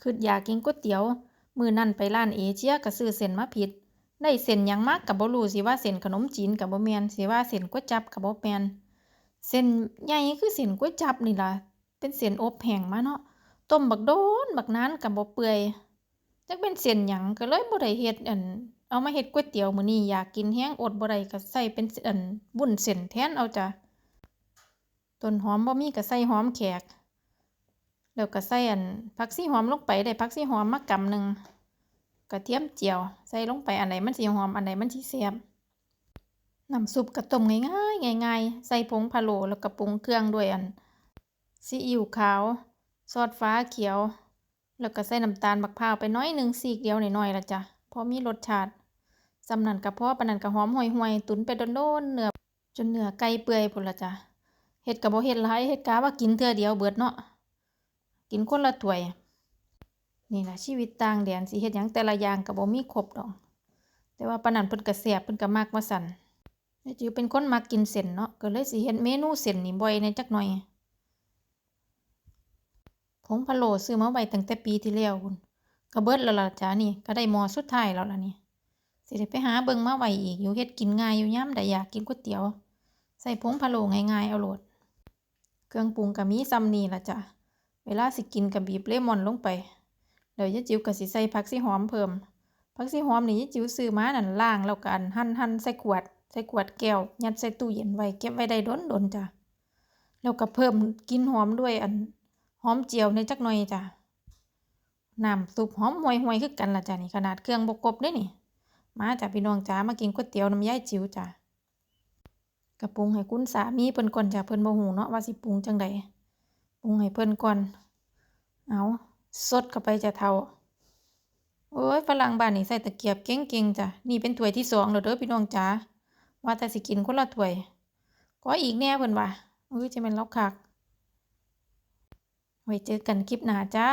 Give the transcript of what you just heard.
คืออยากกินก๋วยเตี๋ยว มือนั้นไปร้านเอเชียก็ซื้อเส้นมาผิด ได้เส้นยังมาก็บ่รู้สิว่าเส้นขนมจีนก็บ่แม่นสิว่าเส้นก๋วยจับก็บ่แมนเส้นใหญ่คือเส้นก๋วยจับนี่ล่ะ เป็นเส้นอบแห้งมาเนาะ ต้มบักโดนบักนานก็บ่เปื่อยจักเป็นเส้นหยังก็เลยบ่ได้เฮ็ดอัน เอามาเฮ็ดก๋วยเตี๋ยวมื้อนี้อยากกินแฮงอดบ่ได้ก็ใส่เป็นอันวุ้นเส้นแทนเอาจ้ะต้นหอมบ่มีก็ใส่หอมแขก แล้วก็ใส่อันผักชีหอมลงไปได้ผักชีหอมมากำหนึ่งกระเทียมเจียว ใส่ลงไปอันไหนมันสิหอมอันไหนมันสิแซ่บน้ำซุปก็ต้มง่ายๆง่ายๆ ใส่ผงพะโล้แล้วก็ปรุงเครื่องด้วยอันซีอิ๊วขาวซอสฟ้าเขียว แล้วก็ใส่น้ำตาลบักพร้าวไปน้อยหนึ่งซีกเดียวหน่อยๆละจ้ะพอมีรสชาติสำนันกระเพาะปนันกระหอมห่วยๆตุ๋นไปโดนๆเนื้อจนเนื้อไก่เปื่อยพุ่นละจ้ะเฮ็ดก็บ่เฮ็ดหลายเฮ็ดกะว่ากินเทื่อเดียวเบิดเนาะ กินคนละถ้วย นี่ล่ะชีวิตต่างแดนสิเฮ็ดหยังแต่ละอย่างก็บ่มีครบดอก แต่ว่าปานนั้นเพิ่นก็แซ่บเพิ่นก็มักว่าซั่นแม่จิ๋วเป็นคนมักกินเส้นเนาะก็เลยสิเฮ็ดเมนูเส้นนี่บ่อยแน่จักหน่อยผงพะโล้ซื้อมาไว้ตั้งแต่ปีที่แล้วพุ่นก็เบิดแล้วล่ะจ้ะนี่ก็ได้หมอสุดท้ายแล้วล่ะนี่สิได้ไปหาเบิ่งมาไว้อีกอยู่เฮ็ดกินง่ายอยู่ยามใดอยากกินก๋วยเตี๋ยว ใส่ผงพะโล้ง่ายๆเอาโลด เครื่องปรุงก็มีส่ำนี้ล่ะจ้ะ เวลาสิกินก็บีบเลมอนลงไปเดี๋ยวยายจิ๋วก็สิใส่ผักชีหอมเพิ่มผักชีหอมนี่ยายจิ๋วซื้อมานั่นล้างแล้วก็อันหั่นใส่ขวด ใส่ขวดแก้วยัดใส่ตู้เย็นไว้เก็บไว้ได้โดนๆจ้ะแล้วก็เพิ่มกินหอมด้วยอันหอมเจียวในจักหน่อยจ้ะน้ำซุปหอมห่วยๆคือกันละจ้ะนี่ขนาดเครื่องบ่ครบเด้นี่ มาจ้ะพี่น้องจ๋ามากินก๋วยเตี๋ยวน้ำยายจิ๋วจ้ะก็ปรุงให้คุณสามีเพิ่นก่อนจ้ะเพิ่นบ่ฮู้เนาะว่าสิปรุงจังใด ปรุงให้เพิ่นก่อน เอาสดเข้าไปจะเท่าโอ้ยฝรั่งบ้านนี่ใส่ตะเกียบเก่งๆจ้ะ นี่เป็นถ้วยที่สองแล้วเด้อพี่น้องจ๋า ว่าแต่สิกินคนละถ้วย ก็อีกแน่เพิ่นว่าเอ้ยจะเป็นล็อกคัก ไว้เจอกันคลิปหน้าจ้า